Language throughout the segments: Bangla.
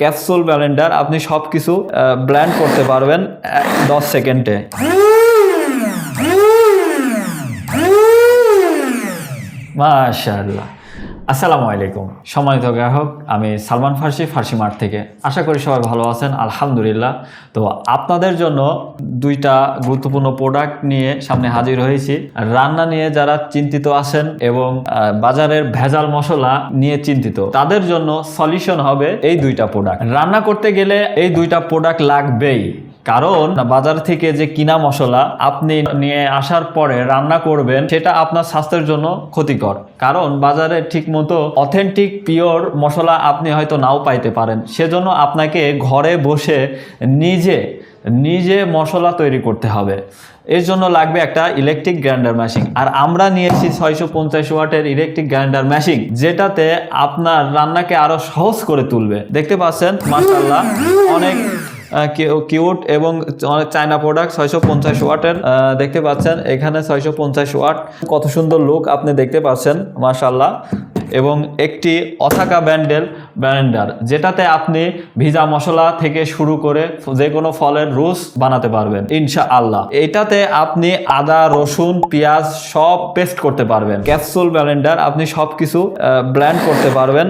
ক্যাপসুল ব্যালেন্ডার আপনি সব কিছু ব্ল্যান্ড করতে পারবেন দশ সেকেন্ডে। মাশাআল্লাহ। আসসালামু আলাইকুম। সম্মানিত গ্রাহক, আমি সালমান ফার্সি ফার্সি মার্ট থেকে। আশা করি সবাই ভালো আছেন, আলহামদুলিল্লাহ। তো আপনাদের জন্য দুইটা গুরুত্বপূর্ণ প্রোডাক্ট নিয়ে সামনে হাজির হয়েছি। রান্না নিয়ে যারা চিন্তিত আছেন এবং বাজারের ভেজাল মশলা নিয়ে চিন্তিত, তাদের জন্য সলিউশন হবে এই দুইটা প্রোডাক্ট রান্না করতে গেলে এই দুইটা প্রোডাক্ট লাগবেই। কারণ বাজার থেকে যে কিনা মশলা আপনি নিয়ে আসার পরে রান্না করবেন, সেটা আপনার স্বাস্থ্যের জন্য ক্ষতিকর। কারণ বাজারে ঠিকমতো অথেন্টিক পিওর মশলা আপনি হয়তো নাও পাইতে পারেন। সেজন্য আপনাকে ঘরে বসে নিজে নিজে মশলা তৈরি করতে হবে। এর জন্য লাগবে একটা ইলেকট্রিক গ্রাইন্ডার মেশিন আর আমরা নিয়েছি ছয়শো পঞ্চাশ ওয়াটের ইলেকট্রিক গ্রাইন্ডার মেশিন যেটাতে আপনার রান্নাকে আরও সহজ করে তুলবে। দেখতে পাচ্ছেন মাসাল্লাহ অনেক কিউট এবং চায়না প্রোডাক্ট ছয়শো পঞ্চাশ ওয়াটের দেখতে পাচ্ছেন। এখানে ছয়শো পঞ্চাশ ওয়াট। কত সুন্দর লুক আপনি দেখতে পাচ্ছেন মাশাল্লাহ এবং একটি অথাকা ব্যান্ডেল ব্যান্ডার, যেটাতে আপনি ভিজা মশলা থেকে শুরু করে যে কোনো ফলের রুস বানাতে পারবেন ইনশা আল্লাহ এটাতে আপনি আদা, রসুন, পেঁয়াজ সব পেস্ট করতে পারবেন। ক্যাপসুল ব্লেন্ডার আপনি সব কিছু ব্ল্যান্ড করতে পারবেন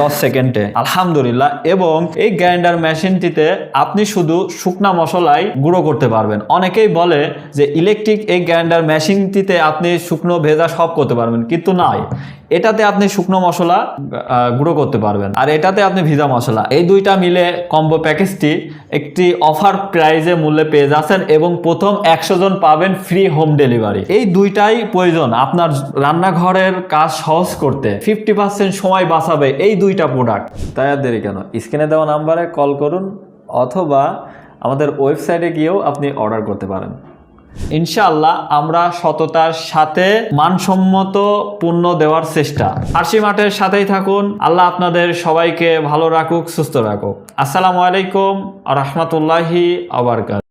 দশ সেকেন্ডে। আলহামদুলিল্লাহ, এবং এই গ্রাইন্ডার মেশিনটিতে আপনি শুধু শুকনা মশলাই গুঁড়ো করতে পারবেন। অনেকেই বলে যে ইলেকট্রিক এই গ্রাইন্ডার মেশিনটিতে আপনি শুকনো ভেজা সব করতে পারবেন, কিন্তু নাই। এটাতে আপনি শুকনো মশলা গুঁড়ো করতে পারবেন। আর এটাতে আপনি ভিজা মশলা। এই দুইটা মিলে কম্বো প্যাকেজটি একটি অফার প্রাইজে মূল্যে পেয়ে যাচ্ছেন এবং প্রথম একশো জন পাবেন ফ্রি হোম ডেলিভারি এই দুইটাই প্রয়োজন আপনার রান্নাঘরের কাজ সহজ করতে। ফিফটি পার্সেন্ট সময় বাঁচাবে এই দুইটা প্রোডাক্ট তাই আর দেরি কেন? স্ক্রিনে দেওয়া নাম্বারে কল করুন অথবা আমাদের ওয়েবসাইটে গিয়েও আপনি অর্ডার করতে পারেন। ইনশাআল্লাহ আমরা সততার সাথে মানসম্মত পূর্ণ দেওয়ার চেষ্টা। আরশি মাঠের সাথেই থাকুন। আল্লাহ আপনাদের সবাইকে ভালো রাখুক, সুস্থ রাখুক। আসসালামু আলাইকুম রহমতুল্লাহি আবরকাত